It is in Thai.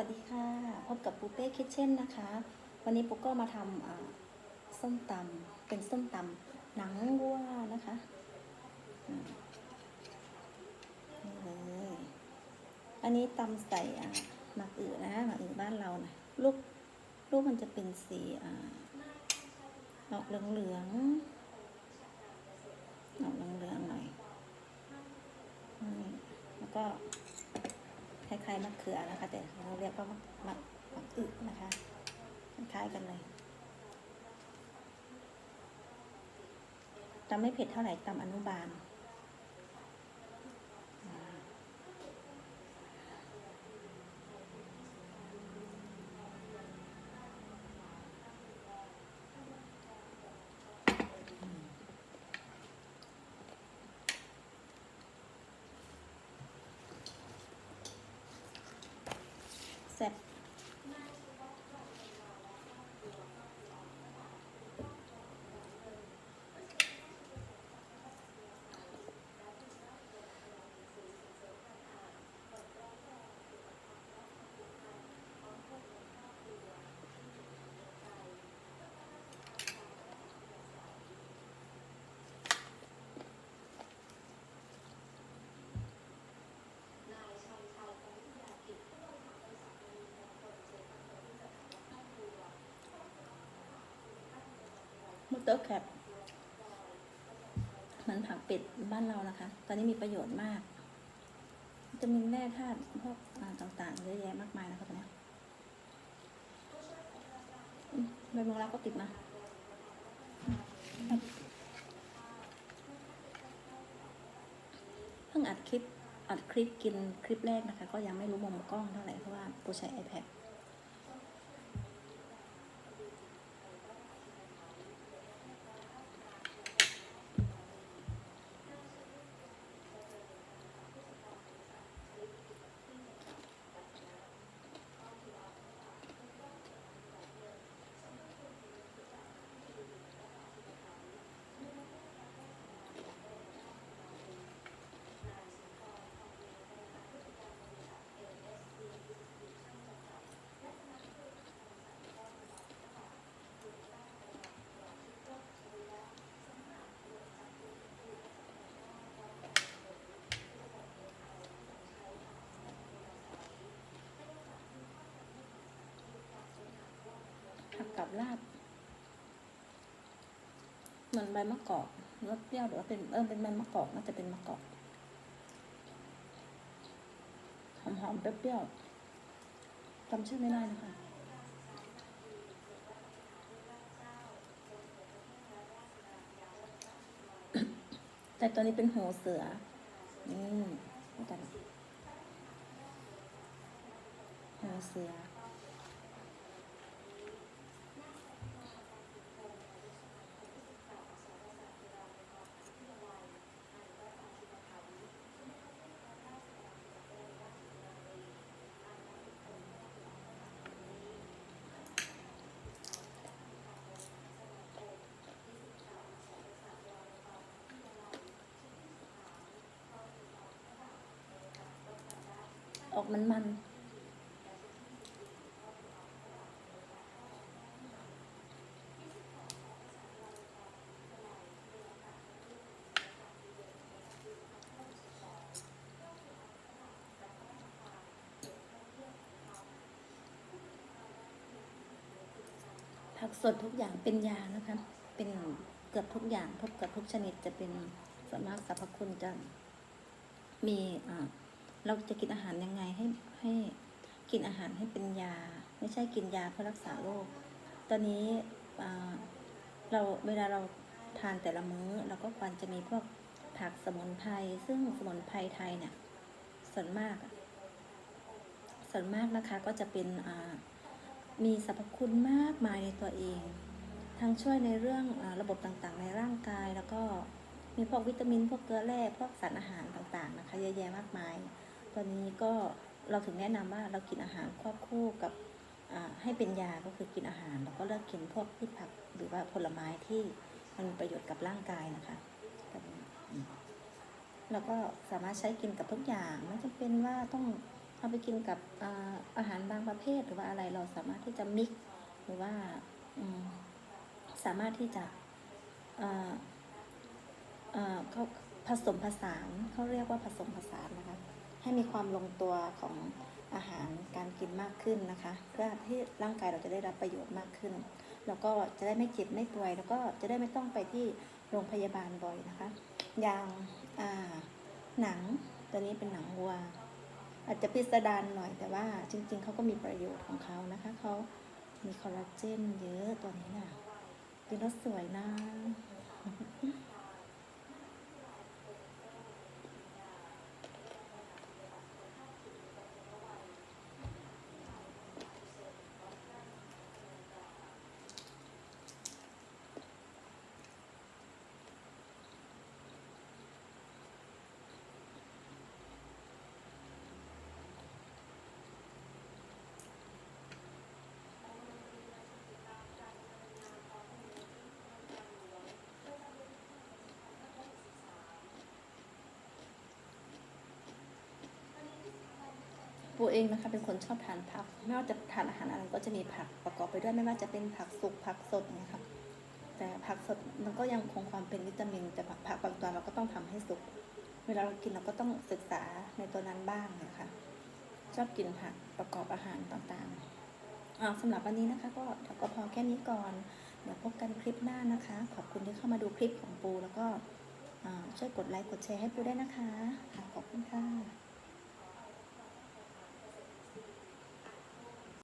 วัสดีค่ะ พบกับปูเป้คิทเช่นนะคะ วันนี้ปุ๊ก็มาทำส้มตำเป็นส้มตำหนังวัวนะคะนี่เลยอันนี้ตำใส่หมักอือนะหมักอือบ้านเรานะลูกลูกมันจะเป็นสีอออกเหลืองๆออกเหลืองๆหน่อยนี่แล้วก็ ค ล้ายๆมะเขือนะคะ แต่เราเรียกว่ามะมะมะอึนะคะคล้ายๆกันเลยตำไม่เผ็ดเท่าไหร่ตำอนุบาล แซ่บ เตอร์แคปเหมือนผักเป็ดบ้านเรานะคะ ตอนนี้มีประโยชน์มากวิตามินแร่ธาตุพวกต่างๆเยอะแยะมากมายนะคะตอนนี้ใบมงลักก็ติดมาเพิ่งอัดคลิปอัดคลิปกินคลิปแรกนะคะ ก็ยังไม่รู้มุมกล้องเท่าไหร่เพราะว่าปูใช้ iPad ผั กับลาบเหมือนใบมะกอกรสเปรี้ยวหรือว่าเป็นเออเป็นใบมะกอกน่าจะเป็นมะกอกหอมๆเปรี้ยวๆจำชื่อไม่ได้นะคะแต่ตัวนี้เป็นหัวเสือ นี่นี่กันหัวเสือ ออกมันมันผักสดทุกอย่างเป็นยานะคะ เป็นเกือบทุกอย่างทุกเกือบทุกชนิดจะเป็นส่วนมากสรรพคุณจะมีอ่า เราจะกินอาหารยังไงให้ให้กินอาหารให้เป็นยา ไม่ใช่กินยาเพื่อรักษาโรค ตอนนี้เราเวลาเราทานแต่ละมื้อเราก็ควรจะมีพวกผักสมุนไพรซึ่งสมุนไพรไทยเนี่ยส่วนมากส่วนมากนะคะก็จะเป็นมีสรรพคุณมากมายในตัวเอง ทั้งช่วยในเรื่องอระบบต่างๆ ในร่างกายแล้วก็มีพวกวิตามินพวกเกลือแร่พวกสารอาหารต่างๆนะคะเยอะแยะมากมาย ตอนนี้ก็เราถึงแนะนำว่าเรากินอาหารควบคู่กับให้เป็นยาก็คือกินอาหาร แล้วก็เลิกกินพวกพืชผักหรือว่าผลไม้ที่มันมีประโยชน์กับร่างกายนะคะแล้วก็สามารถใช้กินกับทุกอย่างไม่จำเป็นว่าต้องเอาไปกินกับอาหารบางประเภทหรือว่าอะไรเราสามารถที่จะมิกหรือว่าสามารถที่จะเขาผสมผสานเขาเรียกว่าผสมผสานนะคะ ให้มีความลงตัวของอาหารการกินมากขึ้นนะคะ เพื่อที่ร่างกายเราจะได้รับประโยชน์มากขึ้น แล้วก็จะได้ไม่เจ็บไม่ป่วย แล้วก็จะได้ไม่ต้องไปที่โรงพยาบาลบ่อยนะคะ อย่างาหนังตัวนี้เป็นหนังวัว อาจจะพิสดารหน่อยแต่ว่าจริง ๆเขาก็มีประโยชน์ของเขานะคะเขามีคอลลาเจนเยอะตัวนี้น่ะกินแล้วสวยนะ ปูเองนะคะเป็นคนชอบทานผัก ไม่ว่าจะทานอาหารอะไรก็จะมีผักประกอบไปด้วยไม่ว่าจะเป็นผักสุกผักสดอย่างเงี้ยค่ะแต่ผักสดมันก็ยังคงความเป็นวิตามิน แต่ผักผักบางตัวเราก็ต้องทำให้สุก เวลาเรากินเราก็ต้องศึกษาในตัวนั้นบ้างนะคะชอบกินผักประกอบอาหารต่างๆอ่าสำหรับวันนี้นะคะก็เดี๋ยวก็พอแค่นี้ก่อนเดี๋ยวพบกันคลิปหน้านะคะ ขอบคุณที่เข้ามาดูคลิปของปู แล้วก็ช่วยกดไลค์กดแชร์ให้ปูได้นะคะขอบคุณค่ะ